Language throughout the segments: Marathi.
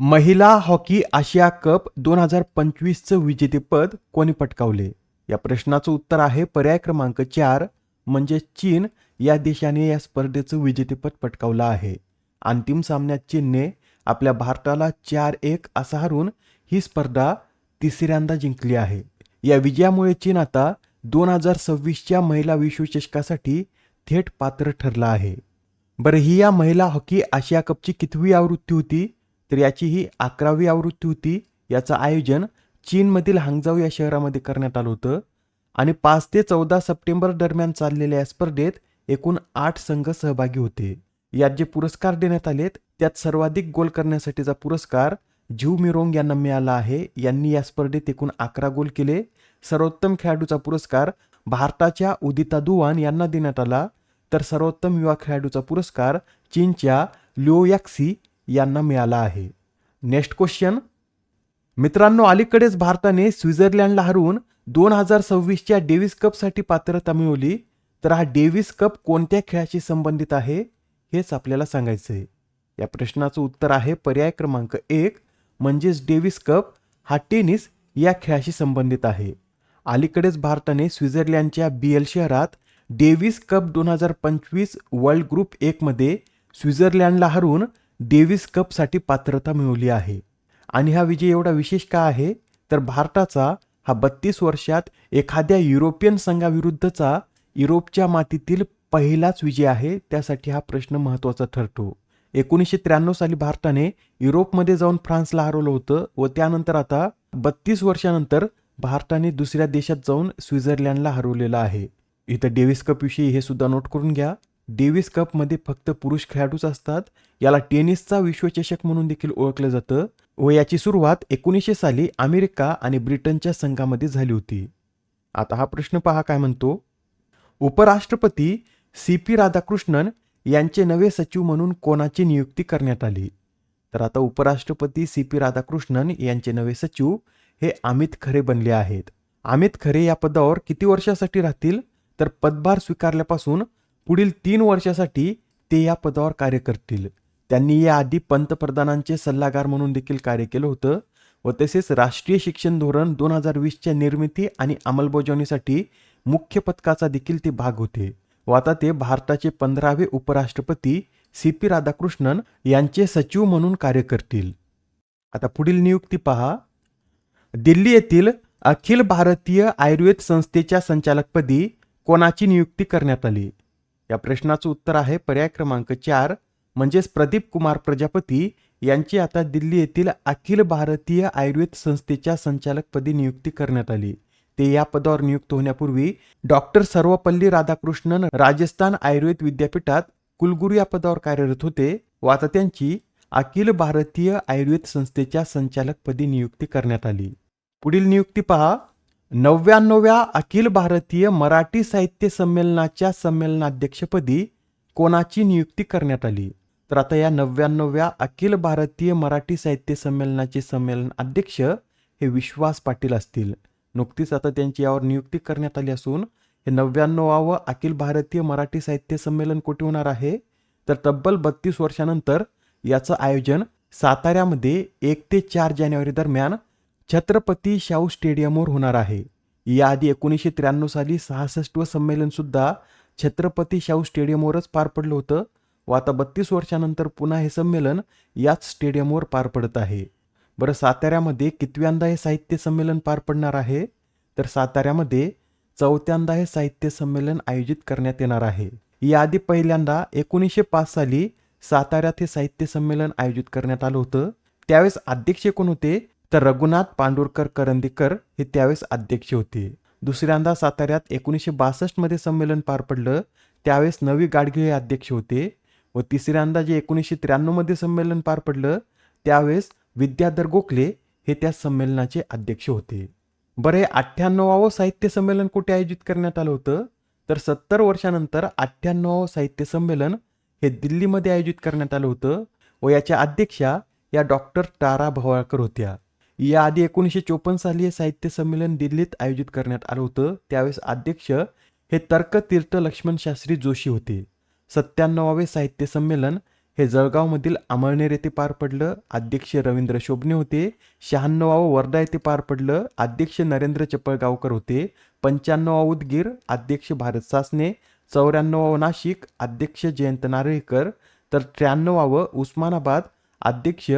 महिला हॉकी आशिया कप दोन हजार पंचवीसचं विजेतेपद कोणी पटकावले? या प्रश्नाचं उत्तर आहे पर्याय क्रमांक चार म्हणजे चीन या देशाने या स्पर्धेचं विजेतेपद पटकावलं आहे. अंतिम सामन्यात चीनने आपल्या भारताला चार एक असा हरून ही स्पर्धा तिसऱ्यांदा जिंकली आहे. या विजयामुळे चीन आता दोन हजार सव्वीसच्या महिला विश्वचषकासाठी थेट पात्र ठरला आहे. बरं ही या महिला हॉकी आशिया कपची कितवी आवृत्ती होती? तर याची ही अकरावी आवृत्ती होती. याचं आयोजन चीनमधील हांगजाव या शहरामध्ये करण्यात आलं होतं. आणि पाच ते चौदा सप्टेंबर दरम्यान चाललेल्या या स्पर्धेत एकूण आठ संघ सहभागी होते. यात जे पुरस्कार देण्यात आलेत त्यात सर्वाधिक गोल करण्यासाठीचा पुरस्कार झू मिरोंग यांना मिळाला आहे. यांनी या स्पर्धेत एकूण अकरा गोल केले. सर्वोत्तम खेळाडूचा पुरस्कार भारताच्या उदिता दुवान यांना देण्यात आला. तर सर्वोत्तम युवा खेळाडूचा पुरस्कार चीनच्या लिओयाक्सी यांना मिळाला आहे. नेक्स्ट क्वेश्चन मित्रांनो अलीकडेच भारताने स्वित्झर्लंडला हरवून दोन हजार सव्वीसच्या डेव्हिस कपसाठी पात्रता मिळवली. तर हा डेव्हिस कप कोणत्या खेळाशी संबंधित आहे हेच आपल्याला सांगायचं आहे या प्रश्नाचं उत्तर आहे पर्याय क्रमांक एक म्हणजेच डेव्हिस कप हा टेनिस या खेळाशी संबंधित आहे. अलीकडेच भारताने स्वित्झर्लंडच्या बीएल शहरात डेव्हिस कप दोन हजार पंचवीस वर्ल्ड ग्रुप एकमध्ये स्वित्झर्लंडला हरवून डेव्हिस कपसाठी पात्रता मिळवली आहे. आणि हा विजय एवढा विशेष का आहे? तर भारताचा हा बत्तीस वर्षात एखाद्या युरोपियन संघाविरुद्धचा युरोपच्या मातीतील पहिलाच विजय आहे त्यासाठी हा प्रश्न महत्त्वाचा ठरतो. एकोणीसशे त्र्याण्णव साली भारताने युरोपमध्ये जाऊन फ्रान्सला हरवलं होतं व त्यानंतर आता बत्तीस वर्षानंतर भारताने दुसऱ्या देशात जाऊन स्वित्झर्लंडला हरवलेलं आहे. इथं डेव्हिस कपविषयी हे सुद्धा नोट करून घ्या. डेव्हिस कपमध्ये फक्त पुरुष खेळाडूच असतात. याला टेनिसचा विश्वचषक म्हणून देखील ओळखलं जातं. व याची सुरुवात एकोणीसशे साली अमेरिका आणि ब्रिटनच्या संघामध्ये झाली होती. आता हा प्रश्न पहा काय म्हणतो. उपराष्ट्रपती सी पी राधाकृष्णन यांचे नवे सचिव म्हणून कोणाची नियुक्ती करण्यात आली? तर आता उपराष्ट्रपती सी पी राधाकृष्णन यांचे नवे सचिव हे अमित खरे बनले आहेत. अमित खरे या पदावर किती वर्षासाठी राहतील? तर पदभार स्वीकारल्यापासून पुढील तीन वर्षासाठी ते या पदावर कार्य करतील. त्यांनी याआधी पंतप्रधानांचे सल्लागार म्हणून देखील कार्य केलं होतं व तसेच राष्ट्रीय शिक्षण धोरण दोन हजार वीसच्या निर्मिती आणि अंमलबजावणीसाठी मुख्य पथकाचा देखील ते भाग होते व आता ते भारताचे पंधरावे उपराष्ट्रपती सी पी राधाकृष्णन यांचे सचिव म्हणून कार्य करतील. आता पुढील नियुक्ती पहा. दिल्ली येथील अखिल भारतीय आयुर्वेद संस्थेच्या संचालकपदी कोणाची नियुक्ती करण्यात आली? या प्रश्नाचं उत्तर आहे पर्याय क्रमांक चार. म्हणजेच प्रदीप कुमार प्रजापती यांची आता दिल्ली येथील अखिल भारतीय आयुर्वेद संस्थेच्या संचालकपदी नियुक्ती करण्यात आली. ते या पदावर नियुक्त होण्यापूर्वी डॉक्टर सर्वपल्ली राधाकृष्णन राजस्थान आयुर्वेद विद्यापीठात कुलगुरू या पदावर कार्यरत होते व आता त्यांची अखिल भारतीय आयुर्वेद संस्थेच्या संचालकपदी नियुक्ती करण्यात आली. पुढील नियुक्ती पहा. नव्याण्णव्या अखिल भारतीय मराठी साहित्य संमेलनाच्या संमेलनाध्यक्षपदी कोणाची नियुक्ती करण्यात आली? तर आता या नव्याण्णव्या अखिल भारतीय मराठी साहित्य संमेलनाचे संमेलन अध्यक्ष हे विश्वास पाटील असतील. नुकतीच आता त्यांची यावर नियुक्ती करण्यात आली असून हे नव्याण्णवावं अखिल भारतीय मराठी साहित्य संमेलन कुठे होणार आहे? तर तब्बल बत्तीस वर्षानंतर याचं आयोजन साताऱ्यामध्ये एक ते चार जानेवारी दरम्यान छत्रपती शाहू स्टेडियमवर होणार आहे. याआधी एकोणीसशे त्र्याण्णव साली सहासष्टवं संमेलनसुद्धा छत्रपती शाहू स्टेडियमवरच पार पडलं होतं. व आता बत्तीस वर्षानंतर पुन्हा हे संमेलन याच स्टेडियमवर पार पडत आहे. बरं साताऱ्यामध्ये कितव्यांदा हे साहित्य संमेलन पार पडणार आहे? तर साताऱ्यामध्ये चौथ्यांदा हे साहित्य संमेलन आयोजित करण्यात येणार आहे. याआधी पहिल्यांदा एकोणीसशे पाच साली साताऱ्यात हे साहित्य संमेलन आयोजित करण्यात आलं होतं. त्यावेळेस अध्यक्ष कोण होते? तर रघुनाथ पांडुरकर करंदीकर हे त्यावेळेस अध्यक्ष होते. दुसऱ्यांदा साताऱ्यात एकोणीसशे बासष्टमध्ये संमेलन पार पडलं त्यावेळेस नवी गाडगे हे अध्यक्ष होते व तिसऱ्यांदा जे एकोणीसशे त्र्याण्णवमध्ये संमेलन पार पडलं त्यावेळेस विद्याधर गोखले हे त्या संमेलनाचे अध्यक्ष होते. बरं हे अठ्ठ्याण्णवावं साहित्य संमेलन कुठे आयोजित करण्यात आलं होतं? तर सत्तर वर्षानंतर अठ्ठ्याण्णवावं साहित्य संमेलन हे दिल्लीमध्ये आयोजित करण्यात आलं होतं व याच्या अध्यक्षा या डॉक्टर तारा भवाळकर होत्या. याआधी एकोणीसशे चोपन्न साली हे साहित्य संमेलन दिल्लीत आयोजित करण्यात आलं होतं. त्यावेळेस अध्यक्ष हे तर्कतीर्थ लक्ष्मण शास्त्री जोशी होते. सत्त्याण्णवावे साहित्य संमेलन हे जळगावमधील अमळनेर येथे पार पडलं. अध्यक्ष रवींद्र शोभने होते. शहाण्णवावं वर्धा येथे पार पडलं. अध्यक्ष नरेंद्र चपळगावकर होते. पंच्याण्णवावं उदगीर अध्यक्ष भारत सासने चौऱ्याण्णवावं नाशिक अध्यक्ष जयंत नारळीकर. तर त्र्याण्णवावं उस्मानाबाद अध्यक्ष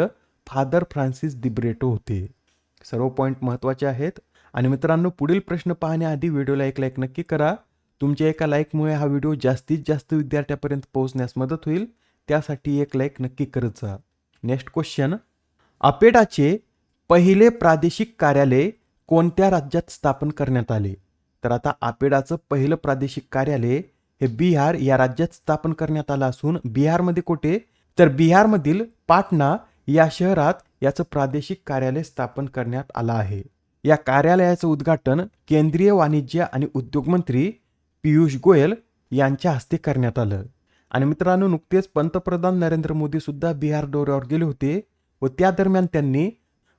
फादर फ्रान्सिस दिब्रेटो होते. सर्व पॉईंट महत्त्वाचे आहेत. आणि मित्रांनो पुढील प्रश्न पाहण्याआधी व्हिडिओला एक लाईक नक्की करा. तुमच्या एका लाईकमुळे हा व्हिडिओ जास्तीत जास्त विद्यार्थ्यापर्यंत पोहोचण्यास मदत होईल. त्यासाठी एक लाईक नक्की करत जा. नेक्स्ट क्वेश्चन अपेडाचे पहिले प्रादेशिक कार्यालय कोणत्या राज्यात स्थापन करण्यात आले? तर आता आपेडाचं पहिलं प्रादेशिक कार्यालय हे बिहार या राज्यात स्थापन करण्यात आलं असून बिहारमध्ये कुठे? तर बिहारमधील पाटणा या शहरात याचं प्रादेशिक कार्यालय स्थापन करण्यात आलं आहे. या कार्यालयाचं उद्घाटन केंद्रीय वाणिज्य आणि उद्योग मंत्री पियुष गोयल यांच्या हस्ते करण्यात आलं. आणि मित्रांनो नुकतेच पंतप्रधान नरेंद्र मोदी सुद्धा बिहार दौऱ्यावर गेले होते व त्या दरम्यान त्यांनी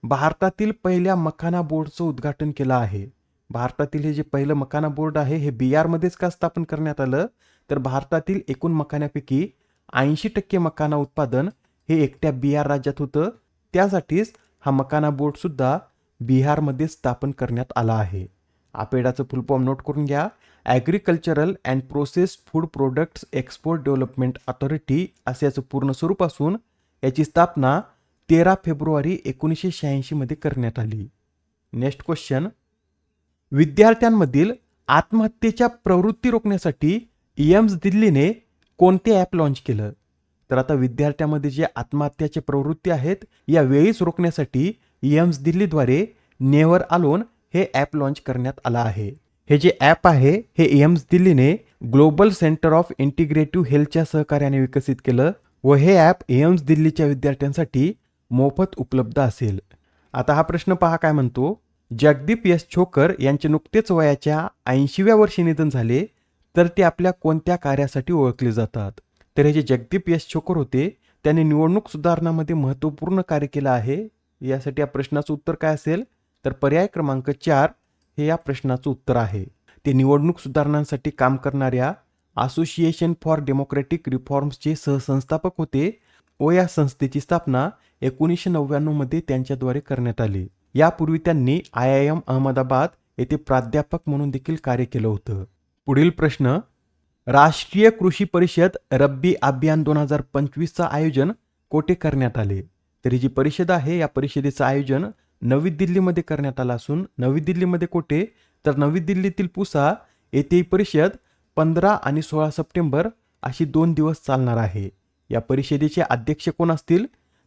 भारतातील पहिल्या मखाना बोर्डचं उद्घाटन केलं आहे. भारतातील हे जे पहिलं मखाना बोर्ड आहे हे बिहारमध्येच का स्थापन करण्यात आलं? तर भारतातील एकूण मखान्यापैकी ऐंशी टक्के मखाना उत्पादन हे एकट्या बिहार राज्यात होतं. त्यासाठीच हा मकाना बोर्डसुद्धा बिहारमध्ये स्थापन करण्यात आला आहे. आपेडाचं फुलफॉर्म नोट करून घ्या. Agricultural and processed food products export development authority असे याचं पूर्ण स्वरूप असून याची स्थापना तेरा फेब्रुवारी एकोणीसशे शहाऐंशीमध्ये करण्यात आली. नेक्स्ट क्वेश्चन विद्यार्थ्यांमधील आत्महत्येच्या प्रवृत्ती रोखण्यासाठी एम्स दिल्लीने कोणते ॲप लॉन्च केलं? तर आता विद्यार्थ्यामध्ये जे आत्महत्याचे प्रवृत्ती आहेत या वेळीच रोखण्यासाठी एम्स दिल्लीद्वारे नेवर आलोन हे ॲप लॉन्च करण्यात आलं आहे. हे जे ॲप आहे हे एम्स दिल्लीने ग्लोबल सेंटर ऑफ इंटिग्रेटिव्ह हेल्थच्या सहकार्याने विकसित केलं व हे ॲप एम्स दिल्लीच्या विद्यार्थ्यांसाठी मोफत उपलब्ध असेल. आता हा प्रश्न पहा काय म्हणतो? जगदीप यश छोकर यांचे नुकतेच वयाच्या ऐंशीव्या वर्षी निधन झाले तर ते आपल्या कोणत्या कार्यासाठी ओळखले जातात? तर हे जे जगदीप यश छोकर होते त्यांनी निवडणूक सुधारणामध्ये महत्त्वपूर्ण कार्य केलं आहे. यासाठी या प्रश्नाचं उत्तर काय असेल? तर पर्याय क्रमांक चार हे या प्रश्नाचं उत्तर आहे. ते निवडणूक सुधारणांसाठी काम करणाऱ्या असोसिएशन फॉर डेमोक्रेटिक रिफॉर्म्सचे सहसंस्थापक होते व या संस्थेची स्थापना एकोणीसशे नव्याण्णवमध्ये त्यांच्याद्वारे करण्यात आली. यापूर्वी त्यांनी आय आय एम अहमदाबाद येथे प्राध्यापक म्हणून देखील कार्य केलं होतं. पुढील प्रश्न राष्ट्रीय कृषी परिषद रब्बी अभियान दोन हजार पंचवीसचं आयोजन कोठे करण्यात आले? तरी जी परिषद आहे या परिषदेचं आयोजन नवी दिल्लीमध्ये करण्यात आलं असून नवी दिल्लीमध्ये कोठे? तर नवी दिल्लीतील पुसा येथे ही परिषद पंधरा आणि सोळा सप्टेंबर अशी दोन दिवस चालणार आहे. या परिषदेचे अध्यक्ष कोण असतील?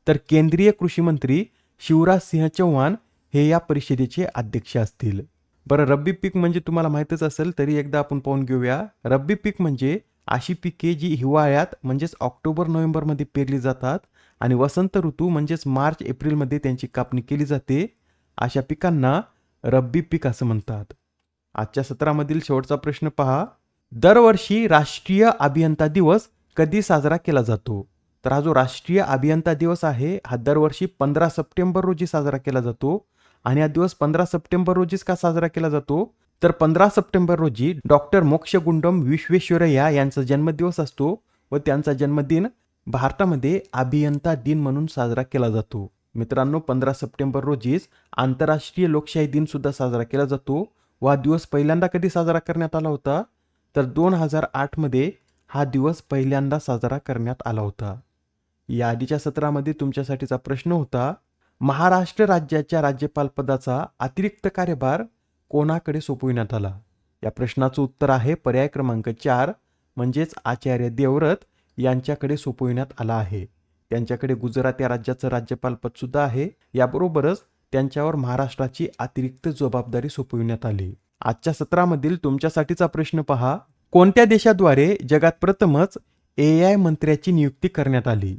तर केंद्रीय कृषी मंत्री शिवराज सिंह चौहान हे या परिषदेचे अध्यक्ष असतील. बरं रब्बी पीक म्हणजे तुम्हाला माहीतच असेल तरी एकदा आपण पाहून घेऊया. रब्बी पीक म्हणजे अशी पिके जी हिवाळ्यात म्हणजेच ऑक्टोबर नोव्हेंबरमध्ये पेरली जातात आणि वसंत ऋतू म्हणजेच मार्च एप्रिलमध्ये त्यांची कापणी केली जाते. अशा पिकांना रब्बी पीक असं म्हणतात. आजच्या सत्रामधील शेवटचा प्रश्न पहा. दरवर्षी राष्ट्रीय अभियंता दिवस कधी साजरा केला जातो? तर हा जो राष्ट्रीय अभियंता दिवस आहे हा दरवर्षी पंधरा सप्टेंबर रोजी साजरा केला जातो. आणि हा दिवस पंधरा सप्टेंबर रोजीच का साजरा केला जातो? तर पंधरा सप्टेंबर रोजी डॉक्टर मोक्षगुंडम विश्वेश्वरय्या यांचा जन्मदिवस असतो व त्यांचा जन्मदिन भारतामध्ये अभियंता दिन म्हणून साजरा केला जातो. मित्रांनो पंधरा सप्टेंबर रोजीच आंतरराष्ट्रीय लोकशाही दिन सुद्धा साजरा केला जातो व हा दिवस पहिल्यांदा कधी साजरा करण्यात आला होता? तर दोन हजार आठमध्ये हा दिवस पहिल्यांदा साजरा करण्यात आला होता. या आधीच्या सत्रामध्ये तुमच्यासाठीचा प्रश्न होता महाराष्ट्र राज्याच्या राज्यपाल पदाचा अतिरिक्त कार्यभार कोणाकडे सोपविण्यात आला? या प्रश्नाचं उत्तर आहे पर्याय क्रमांक चार म्हणजेच आचार्य देवव्रत यांच्याकडे सोपविण्यात आला आहे. त्यांच्याकडे गुजरात या राज्याचं राज्यपालपदसुद्धा आहे. याबरोबरच त्यांच्यावर महाराष्ट्राची अतिरिक्त जबाबदारी सोपविण्यात आली. आजच्या सत्रामधील तुमच्यासाठीचा प्रश्न पहा. कोणत्या देशाद्वारे जगात प्रथमच ए आय मंत्र्याची नियुक्ती करण्यात आली?